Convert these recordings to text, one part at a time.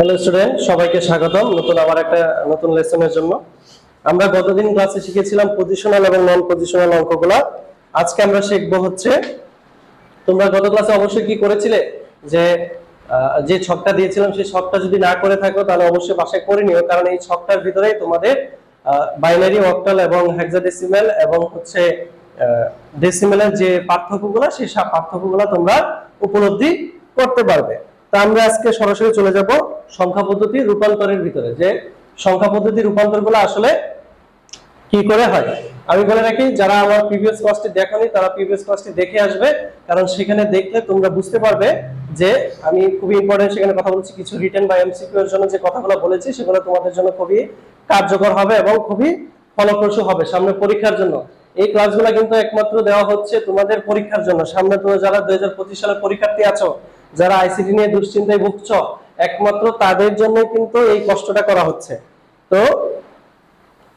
Hello student সবাইকে স্বাগতম। নতুন আবার একটা নতুন লেসনের জন্য। আমরা গতদিন ক্লাসে শিখেছিলাম পজিশনাল এবং নন পজিশনাল অঙ্কগুলা। আজকে আমরা শিখব হচ্ছে, তোমরা গত ক্লাসে অবশ্যই কি করেছিলে? যে যে ছকটা দিয়েছিলাম, সেই ছকটা যদি না করে থাকো, তাহলে অবশ্যই বাসায় করে নিও। কারণ এই ছকটার ভিতরেই তোমাদের বাইনারি অক্টাল এবং হেক্সাডেসিমেল এবং হচ্ছে ডেসিমেলের যে পার্থক্যগুলো, সেই সব পার্থক্যগুলো তোমরা উপলব্ধি করতে পারবে। তা আমরা আজকে সরাসরি চলে যাব। সংখ্যা পদ্ধতি রূপান্তরের ভিতরে, যে সংখ্যা পদ্ধতি রূপান্তরগুলো আসলে কি করে হয়। আমি বলে রাখি, যারা আমার প্রিভিয়াস ক্লাসটি দেখোনি, তারা প্রিভিয়াস ক্লাসটি দেখে আসবে, কারণ সেখানে দেখলে তোমরা বুঝতে পারবে যে আমি খুবই ইম্পর্টেন্ট সেখানে কথা বলছি, কিছু রিটেন বা এমসিকিউ এর জন্য যে কথাগুলো বলেছি, সেগুলো তোমাদের জন্য খুবই কার্যকর হবে এবং খুবই ফলপ্রসূ হবে সামনে পরীক্ষার জন্য। এই ক্লাসগুলো কিন্তু একমাত্র দেওয়া হচ্ছে তোমাদের পরীক্ষার জন্য। সামনে তোমরা যারা দুই হাজার পঁচিশ সালের পরীক্ষার্থী আছো, যারা আইসিটি নিয়ে দুশ্চিন্তায় ভুগছ একমাত্র তাদের জন্য কিন্তু এই কষ্টটা করা হচ্ছে। তো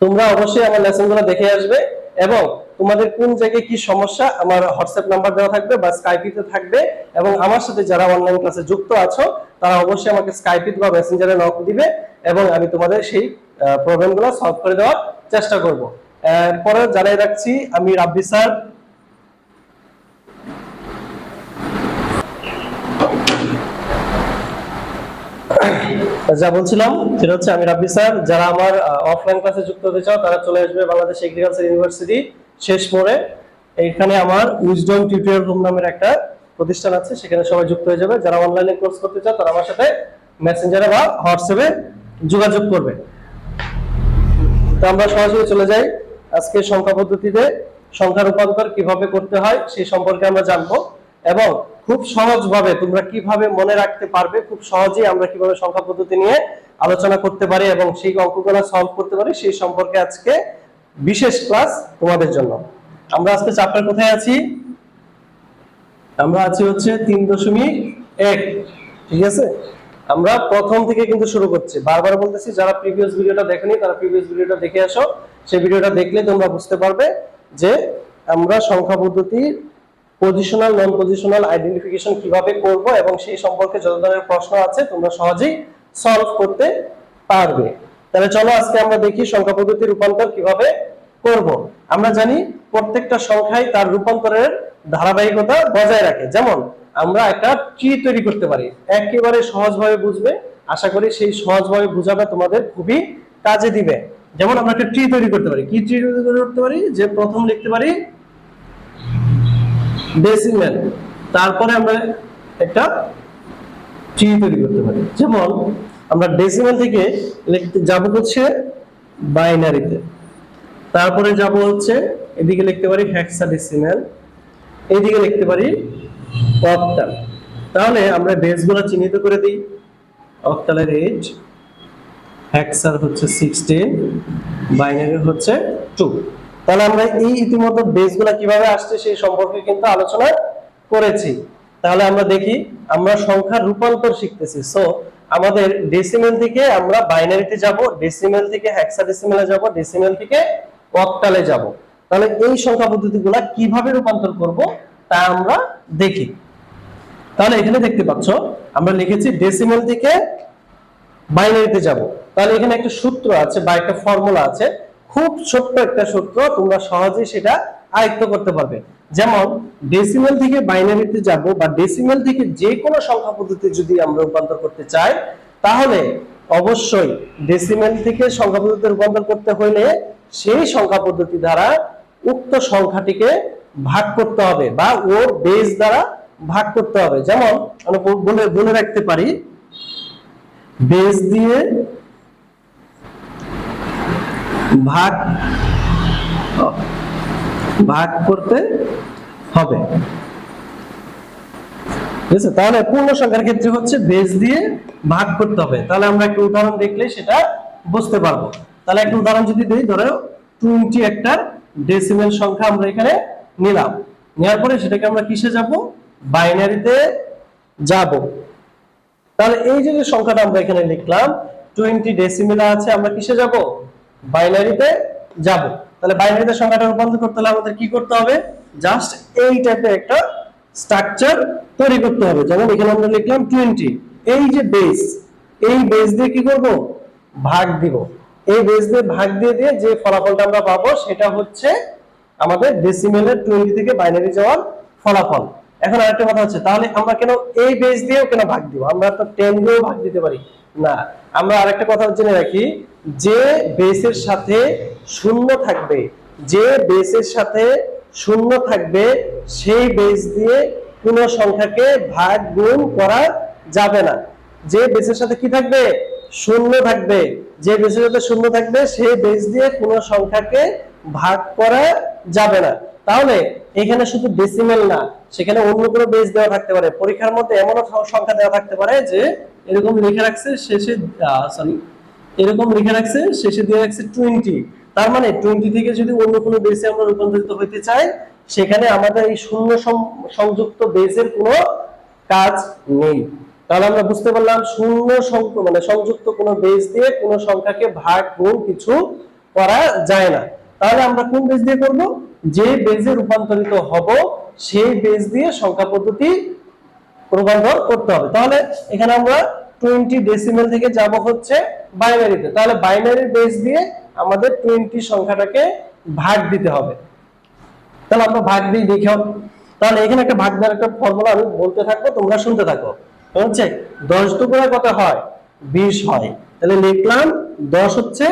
তোমরা অবশ্যই আমার লেসনগুলো দেখে আসবে এবং তোমাদের কোন জায়গায় কি সমস্যা আমার হোয়াটসঅ্যাপ নাম্বার দেওয়া থাকবে বা স্কাইপিতে থাকবে এবং আমার সাথে যারা অনলাইন ক্লাসে যুক্ত আছো, তারা অবশ্যই আমাকে স্কাইপিত বা মেসেঞ্জারে নক দিবে এবং আমি তোমাদের সেই প্রবলেমগুলো সলভ করে দেওয়ার চেষ্টা করব। এরপরে জানাই রাখছি, আমি রাব্বি স্যার যা বলছিলাম সেটা হচ্ছে আমি রাব্বি স্যার, যারা আমার অফলাইন ক্লাসে যুক্ত হতে চাও, তারা চলে আসবে বাংলাদেশ এগ্রিকালচার ইউনিভার্সিটি শেষ মোড়ে। এখানে আমার উইজডম টিউটোরিয়াল রুম নামের একটা প্রতিষ্ঠান আছে, সেখানে সবাই যুক্ত হয়ে যাবে। যারা অনলাইনে কোর্স করতে চাও, তারা আমার সাথে মেসেঞ্জারে বা হোয়াটসঅ্যাপে যোগাযোগ করবে। তো আমরা সরাসরি চলে যাই আজকে সংখ্যা পদ্ধতিতে সংখ্যা রূপান্তর কীভাবে করতে হয়, সেই সম্পর্কে আমরা জানব। এবং খুব সহজভাবে তোমরা কীভাবে মনে রাখতে পারবে, খুব সহজেই আমরা কীভাবে সংখ্যা পদ্ধতি নিয়ে আলোচনা করতে পারি এবং সেই অঙ্কগুলো সলভ করতে পারি, সেই সম্পর্কে আজকে বিশেষ ক্লাস তোমাদের জন্য। আমরা আজকে চ্যাপ্টার কোথায় আছি? আমরা আছি হচ্ছে তিন দশমিক এক, ঠিক আছে? আমরা প্রথম থেকে কিন্তু শুরু করছি। বারবার বলতেছি, যারা প্রিভিয়াস ভিডিওটা দেখেনি, তারা প্রিভিয়াস ভিডিওটা দেখে আসো। সেই ভিডিওটা দেখলে তোমরা বুঝতে পারবে যে আমরা সংখ্যা পদ্ধতির পজিশনাল নন পজিশনাল আইডেন্টিফিকেশন কীভাবে করব এবং সেই সম্পর্কে যত ধরনের প্রশ্ন আছে তোমরা সহজেই সলভ করতে পারবে। তাহলে চলো আজকে আমরা দেখি সংখ্যা পদ্ধতি রূপান্তর কীভাবে করব। আমরা জানি প্রত্যেকটা সংখ্যাই তার রূপান্তরের ধারাবাহিকতা বজায় রাখে। যেমন আমরা একটা ট্রি তৈরি করতে পারি। একেবারে সহজভাবে বুঝবে। আশা করি সেই সহজভাবে বুঝাবে তোমাদের খুবই কাজে দিবে। যেমন আমরা একটা ট্রি তৈরি করতে পারি। কি ট্রি তৈরি করতে পারি? যে প্রথম লিখতে পারি ডেসিমেল তারপরে আমরা একটা ট্রি তৈরি করতে পারি। যেমন আমরা ডেসিমেল থেকে লিখতে যাব হচ্ছে বাইনারিতে তারপরে যাব হচ্ছে এদিকে লিখতে পারি হেক্সাডেসিমেল এইদিকে লিখতে পারি অক্টাল তাহলে আমরা বেসগুলো চিহ্নিত করে দিই। অক্টালের এইট হেক্সার হচ্ছে সিক্সটিন বাইনারি হচ্ছে টু তাহলে আমরা এই ইতিমধ্যে বেসগুলো কীভাবে আসছে সেই সম্পর্কে কিন্তু আলোচনা করেছি। তাহলে আমরা দেখি, আমরা সংখ্যার রূপান্তর শিখতেছি। সো আমাদের ডেসিমেল থেকে আমরা বাইনারিতে যাব ডেসিমেল থেকে হেক্সাডেসিমেলে যাব ডেসিমেল থেকে অক্টালে যাব। তাহলে এই সংখ্যা পদ্ধতিগুলা কীভাবে রূপান্তর করব তা আমরা দেখি। তাহলে এখানে দেখতে পাচ্ছ, আমরা লিখেছি ডেসিমেল থেকে বাইনারিতে যাব। তাহলে এখানে একটা সূত্র আছে বা একটা ফর্মুলা আছে। খুব ছোট্ট একটা সূত্র, তোমরা সহজেই সেটা আয়ত্ত করতে পারবে। যেমন ডেসিমেল থেকে বাইনারিতে যাব বা ডেসিমেল থেকে যে কোনো সংখ্যা পদ্ধতি যদি আমরা রূপান্তর করতে চাই, তাহলে অবশ্যই ডেসিমেল থেকে সংখ্যা পদ্ধতি রূপান্তর করতে হলে সেই সংখ্যা পদ্ধতি দ্বারা উক্ত সংখ্যাটিকে ভাগ করতে হবে বা ওর বেস দ্বারা ভাগ করতে হবে। যেমন আমরা বলে বলে রাখতে পারি বেস দিয়ে ভাগ ভাগ করতে হবে। ঠিক আছে? তাহলে পূর্ণ সংখ্যার ক্ষেত্রে হচ্ছে বেস দিয়ে ভাগ করতে হবে। তাহলে আমরা একটা উদাহরণ দেখলে সেটা বুঝতে পারব। তাহলে একটা উদাহরণ যদি দিই, ধরো টোয়েন্টি একটা ডেসিমেল সংখ্যা আমরা এখানে নিলাম। নেওয়ার পরে সেটাকে আমরা কিসে যাব? বাইনারিতে যাব। তাহলে এই যে সংখ্যাটা আমরা এখানে লিখলাম টোয়েন্টি ডেসিমেল আছে, আমরা কিসে যাব? বাইনারিতে যাব। তাহলে বাইনারিতে সংখ্যাটা রূপান্তর করতে হলে আমাদের কি করতে হবে? জাস্ট এই টাইপের একটা স্ট্রাকচার তৈরি করতে হবে। যেমন এখানে আমরা লিখলাম টোয়েন্টি এই যে বেস এই বেস দিয়ে কি করব? ভাগ দিব। এই বেস দিয়ে ভাগ দিয়ে দিয়ে যে ফলাফলটা আমরা পাবো সেটা হচ্ছে আমাদের ডেসিমেলের টোয়েন্টি থেকে বাইনারি যাওয়ার ফলাফল। এখন আরেকটা কথা হচ্ছে, তাহলে আমরা কেন এই বেস দিয়েও কেন ভাগ দিব? আমরা তো টেন দিয়েও ভাগ দিতে পারি। না, আমরা আরেকটা কথা জেনে রাখি। যে বেসের সাথে শূন্য থাকবে, যে বেসের সাথে শূন্য থাকবে, সেই বেস দিয়ে কোনো সংখ্যাকে ভাগ গুণ করা যাবে না। যে বেসের সাথে কি থাকবে? শূন্য থাকবে। যে বেসের সাথে শূন্য থাকবে, সেই বেস দিয়ে কোনো সংখ্যাকে ভাগ করা যাবে না। তাহলে এখানে শুধু ডেসিমেল না, সেখানে অন্য কোনো বেস দেওয়া থাকতে পারে। পরীক্ষার মধ্যে এমনও সংখ্যা দেওয়া থাকতে পারে যে, এরকম লিখে রাখছে শেষে সরি এরকম লিখে রাখছে, শেষে দিয়ে রাখছে টোয়েন্টি তার মানে টোয়েন্টি থেকে যদি অন্য কোনো বেসে আমরা রূপান্তরিত হইতে চাই, সেখানে আমাদের এই শূন্য সংযুক্ত বেসের কোনো কাজ নেই। তাহলে আমরা বুঝতে পারলাম শূন্য মানে সংযুক্ত কোনো বেস দিয়ে কোনো সংখ্যাকে ভাগ, গুণ কিছু করা যায় না। তাহলে আমরা কোন বেস দিয়ে করব? যে বেজে রূপান্তরিত হব, সেই বেস দিয়ে সংখ্যা পদ্ধতি রূপান্তর করতে হবে। তাহলে এখানে আমরা টোয়েন্টি ডেসিমেল থেকে যাব হচ্ছে বাইনারিতে তাহলে বাইনারি বেস দিয়ে আমাদের টোয়েন্টি সংখ্যাটাকে ভাগ দিতে হবে। তাহলে আমরা ভাগ দিয়ে দেখাও তাহলে এখানে একটা ভাগ দেওয়ার একটা ফর্মুলা আমি বলতে থাকব, তোমরা শুনতে থাকো। হচ্ছে দশ দুগুণে কত হয়? বিশ হয়। তাহলে লিখলাম দশ হচ্ছে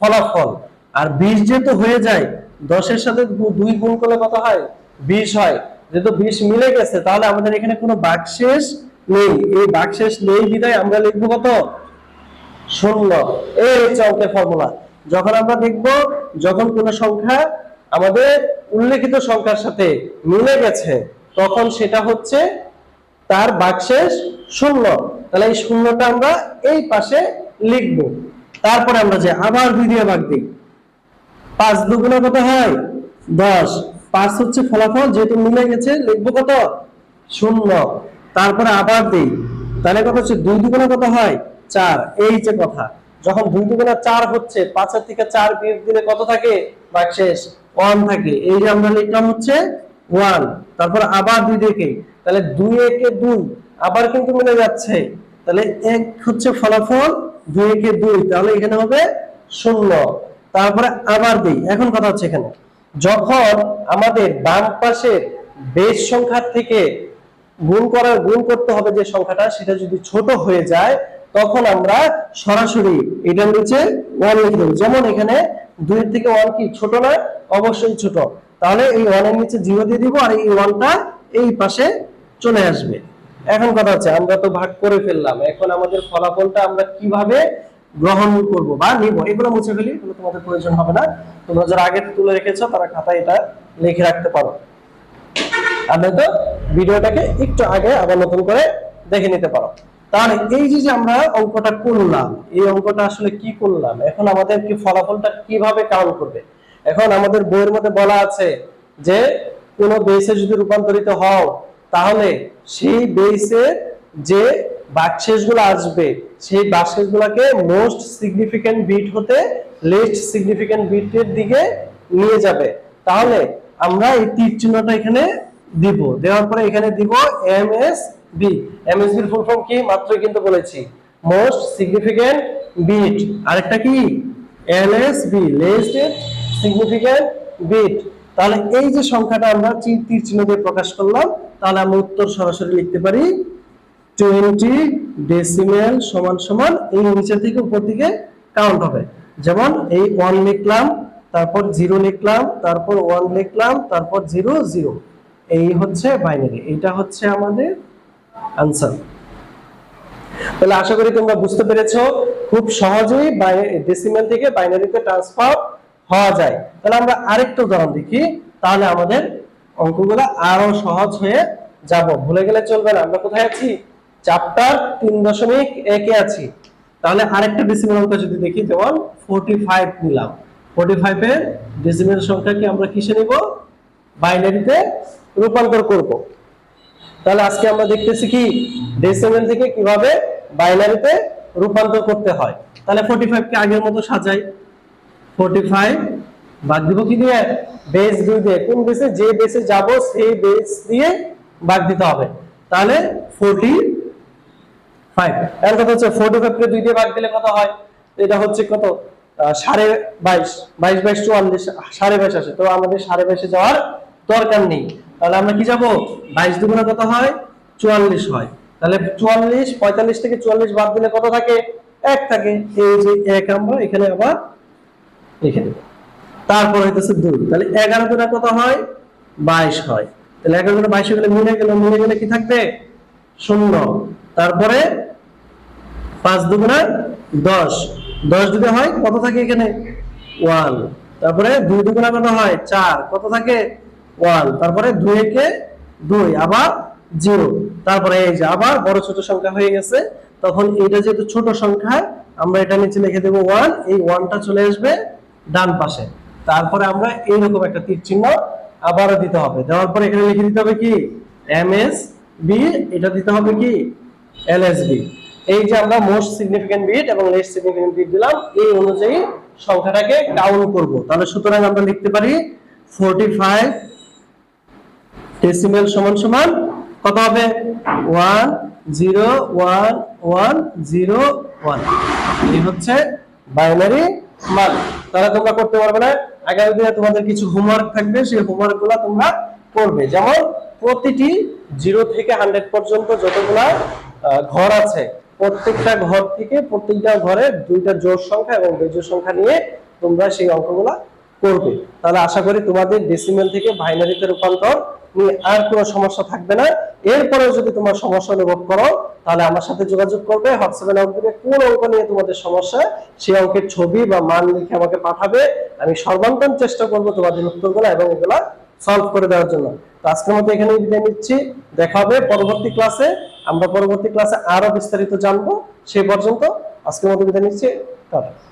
ফলাফল। আর বিশ যেহেতু হয়ে যায়, দশের সাথে দুই গুণ করলে কত হয়? বিশ হয়। যেহেতু বিশ মিলে গেছে, তাহলে আমাদের এখানে কোনো বাকশেষ নেই। এই বাকশেষ নেই বিদায় আমরা লিখব কত? শূন্য। এই হচ্ছে অঙ্কের ফর্মুলা যখন আমরা দেখব, যখন কোনো সংখ্যা আমাদের উল্লেখিত সংখ্যার সাথে মিলে গেছে, তখন সেটা হচ্ছে তার বাকশেষ শূন্য। তাহলে এই শূন্যটা আমরা এই পাশে লিখব। তারপরে আমরা যে আবার দুই দিয়ে ভাগ দিই। পাঁচ দুগুণে কত হয়? দশ। পাঁচ হচ্ছে ফলাফল, যেহেতু মিলে গেছে, লিখব কত? শূন্য। তারপরে আবার দিই। তাহলে কত হচ্ছে? দুই দুগুণে কত হয়? চার। এই যে কথা, যখন দুই দুগুণে চার হচ্ছে, পাঁচের থেকে চার বিয়োগ দিলে কত থাকে? বাকশেষ ওয়ান থাকে। এই যে আমরা লিখলাম হচ্ছে ওয়ান। তারপর আবার দুই দিকে তাহলে দুই একে দুই আবার কিন্তু মিলে যাচ্ছে। তাহলে এক হচ্ছে ফলাফল, দুই একে দুই। তাহলে এখানে হবে শূন্য। তারপরে আবার দিই। এখন কথা হচ্ছে এখানে। যখন আমাদের বাম পাশের বেশ সংখ্যার থেকে গুণ করার, গুণ করতে হবে যে সংখ্যাটা, সেটা যদি ছোট হয়ে যায় তখন আমরা সরাসরি এটার নিচে ওয়ান লিখে দেবো। যেমন এখানে দুইয়ের থেকে ওয়ান কি? ছোট না? অবশ্যই ছোট। তাহলে এই ওয়ানের নিচে জিরো দিয়ে দিব আর এই ওয়ানটা এই পাশে চলে আসবে। এখন কথা হচ্ছে, আমরা তো ভাগ করে ফেললাম। এখন আমাদের ফলাফলটা আমরা কীভাবে গ্রহণ করব বা নিব? এগুলো মুছে ফেলি এগুলো তোমাদের প্রয়োজন হবে না। তোমরা যারা আগে তুলে রেখেছো, তারা খাতায় এটা লিখে রাখতে পারো। আমরা তো ভিডিওটাকে একটু আগে আবার নতুন করে দেখে নিতে পারো। তাহলে এই যে যে আমরা অঙ্কটা করলাম, এই অঙ্কটা আসলে কি করলাম? এখন আমাদের কি ফলাফলটা কীভাবে কাউন্ট করবে? এখন আমাদের বইয়ের মধ্যে বলা আছে যে, কোন বেসে যদি রূপান্তরিত হও, তাহলে সেই বেসে যে বাকশেষগুলো আসবে, সেই বাকশেষগুলোকে মোস্ট সিগনিফিক্যান্ট বিট হতে লিস্ট সিগনিফিক্যান্ট বিটের দিকে নিয়ে যাবে। তাহলে আমরা এই তীর চিহ্নটা এখানে দিব। দেওয়ার পরে এখানে দিব M S B M S বির ফুল ফর্ম কি? মাত্র কিন্তু বলেছি। মোস্ট সিগনিফিক্যান্ট বিট আরেকটা কি? L S B least significant bit তাহলে এই যে সংখ্যাটা আমরা তীর চিহ্ন দিয়ে প্রকাশ করলাম, তাহলে আমরা উত্তর সরাসরি লিখতে পারি টোয়েন্টি ডেসিমেল সমান সমান এই নিচের থেকে উপর দিকে কাউন্ট হবে। যেমন এই ওয়ান লিখলাম, তারপর জিরো লিখলাম, তারপর ওয়ান লিখলাম, তারপর জিরো জিরো এই হচ্ছে বাইনারি এটা হচ্ছে আমাদের আনসার তাহলে আশা করি তোমরা বুঝতে পেরেছ, খুব সহজেই ডেসিমেল থেকে বাইনারিতে ট্রান্সফার হওয়া যায়। তাহলে আমরা আরেকটা উদাহরণ দেখি। তাহলে আমাদের অঙ্কগুলো আরও সহজ হয়ে যাব। ভুলে গেলে চলবে না। আমরা কোথায় আছি? চ্যাপ্টার তিন দশমিক একে আছি। তাহলে আরেকটা ডেসিমেল অঙ্ক যদি দেখি, যেমন ফোর্টি ফাইভ নিলাম। ফোর্টি ফাইভ এর ডেসিমেল সংখ্যাকে আমরা কিসে নিব? বাইনারিতে রূপান্তর করব। তাহলে আজকে আমরা দেখতেছি কি ডেসিমেল থেকে কীভাবে বাইনারিতে রূপান্তর করতে হয়। তাহলে 45 কে আগের মতো সাজাই। 45 বাদ দিব কি দিয়ে? বেস দুই দিয়ে। কোন বেসে যে বেসে যাব, সেই বেস দিয়ে বাদ দিতে হবে। তাহলে 40 ফাইভ এর কথা হচ্ছে ফোর্টি ফাইভ কে দুই দিয়ে ভাগ দিলে কত হয়? এটা হচ্ছে কত? সাড়ে বাইশ। বাইশ বাইশ চুয়াল্লিশ, সাড়ে বাইশ আসে। তো আমাদের সাড়ে বাইশে যাওয়ার দরকার নেই। তাহলে আমরা কি যাব? বাইশ দুগুণে কত হয়? চুয়াল্লিশ হয়। তাহলে চুয়াল্লিশ, পঁয়তাল্লিশ থেকে চুয়াল্লিশ বাদ দিলে কত থাকে? এক থাকে। এই যে এক আমরা এখানে আবার দেবো। তারপর হইতেছে দুই। তাহলে এগারো গুণা কত হয়? বাইশ হয়। তাহলে এগারো গুণা বাইশ গেলে মিলে গেলে মিলে গেলে কি থাকবে? শূন্য। তারপরে পাঁচ দুগুণা দশ। দশ যদি হয় কত থাকে এখানে? ওয়ান। তারপরে দুই দুগুণা কত হয়? চার। কত থাকে? ওয়ান, তারপরে একে দুই, আবার জিরো। তারপরে এই যে আবার বড় ছোট সংখ্যা হয়ে গেছে, তখন এটা যেহেতু ছোট সংখ্যা, আমরা এটা নিচে লিখে দেবো ওয়ান, এই ওয়ানটা চলে আসবে ডান পাশে। তারপরে আমরা এইরকম একটা তীর চিহ্ন আবারও দিতে হবে। দেওয়ার পরে এখানে লিখে দিতে হবে কি? এম এস বি এটা দিতে হবে কি? এল এস এলএসবি এই যে আমরা মোস্ট সিগনিফিকেন্ট বিট এবং লেস সিগনিফিকেন্ট বিট দিলাম, এই অনুযায়ী সংখ্যাটাকে কাউন্ট করব। তাহলে সুতরাং আমরা লিখতে পারি 45 ডেসিমেল সমান সমান কত হবে? 1 0 1 1 0 1 এই হচ্ছে বাইনারি মান। তাহলে তোমরা করতে পারবে না। আগামী দিনে তোমাদের কিছু হোমওয়ার্ক থাকবে, সেই হোমওয়ার্কগুলা তোমরা করবে। যেমন প্রতিটি জিরো থেকে হান্ড্রেড পর্যন্ত যতগুলা ঘর আছে, প্রত্যেকটা ঘর থেকে প্রত্যেকটা ঘরে দুইটা জোড় সংখ্যা এবং বেজোড় সংখ্যা নিয়ে তোমরা সেই অঙ্কগুলা করবে। তাহলে আশা করি তোমাদের ডেসিমেল থেকে বাইনারিতে রূপান্তর আর কোনো সমস্যা থাকবে না। এরপরেও যদি তোমার সমস্যা অনুভব করো, তাহলে আমার সাথে যোগাযোগ করবে, হোয়াটসঅ্যাপে নক দিবে, কোন অঙ্ক নিয়ে তোমাদের সমস্যা সেই অঙ্কের ছবি বা মান লিখে আমাকে পাঠাবে। আমি সর্বান্তম চেষ্টা করব তোমাদের উত্তরগুলো এবং এগুলা সলভ করে দেওয়ার জন্য। তো আজকের মতো এখানে বিদায় নিচ্ছি। দেখা হবে পরবর্তী ক্লাসে আমরা পরবর্তী ক্লাসে আরও বিস্তারিত জানব। সেই পর্যন্ত আজকের মতো বিদায় নিচ্ছি। টাটা।